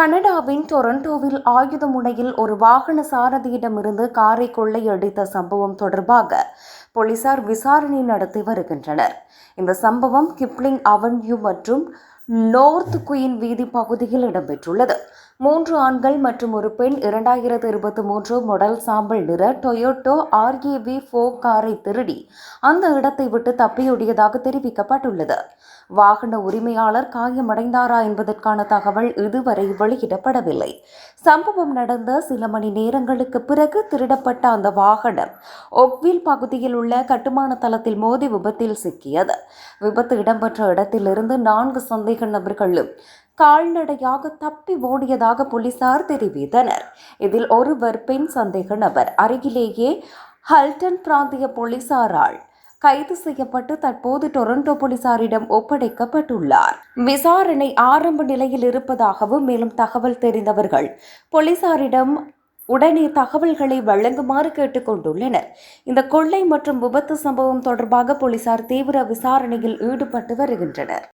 கனடாவின் டொரண்டோவில் ஆயுத முனையில் ஒரு வாகன சாரதியிடமிருந்து காரை கொள்ளையடித்த சம்பவம் தொடர்பாக போலீசார் விசாரணை நடத்தி வருகின்றனர். இந்த சம்பவம் கிப்ளிங் அவென்யூ மற்றும் நோர்த் குயின் வீதி பகுதியில் இடம்பெற்றுள்ளது. மூன்று ஆண்கள் மற்றும் ஒரு பெண் இரண்டாயிரத்து இருபத்தி மூன்று மொடல் சாம்பல் நிற டொயோட்டோ ஆர்ஏவி ஃபோ காரை திருடி அந்த இடத்தை விட்டு தப்பியோடியதாக தெரிவிக்கப்பட்டுள்ளது. வாகன உரிமையாளர் காயமடைந்தாரா என்பதற்கான தகவல் இதுவரை வெளியிடப்படவில்லை. சம்பவம் நடந்த சில மணி நேரங்களுக்கு பிறகு திருடப்பட்ட அந்த வாகனம் ஒக்வில் பகுதியில் உள்ள கட்டுமான தளத்தில் மோதி விபத்தில் சிக்கியது. விபத்து இடம்பெற்ற இடத்திலிருந்து நான்கு சந்தேக நபர்களும் கால்நடையாக தப்பி ஓடியதாக போலீசார் தெரிவித்தனர். இதில் ஒருவர் பெண் சந்தேக நபர். அருகிலேயே ஹல்டன் பிராந்திய போலீசாரால் கைது செய்யப்பட்டு தற்போது டொரண்டோ போலீசாரிடம் ஒப்படைக்கப்பட்டுள்ளார். விசாரணை ஆரம்ப நிலையில் இருப்பதாகவும் மேலும் தகவல் தெரிந்தவர்கள் போலீசாரிடம் உடனே தகவல்களை வழங்குமாறு கேட்டுக்கொண்டுள்ளனர் இந்த கொள்ளை மற்றும் விபத்து சம்பவம் தொடர்பாக போலீசார் தீவிர விசாரணையில் ஈடுபட்டு வருகின்றனர்.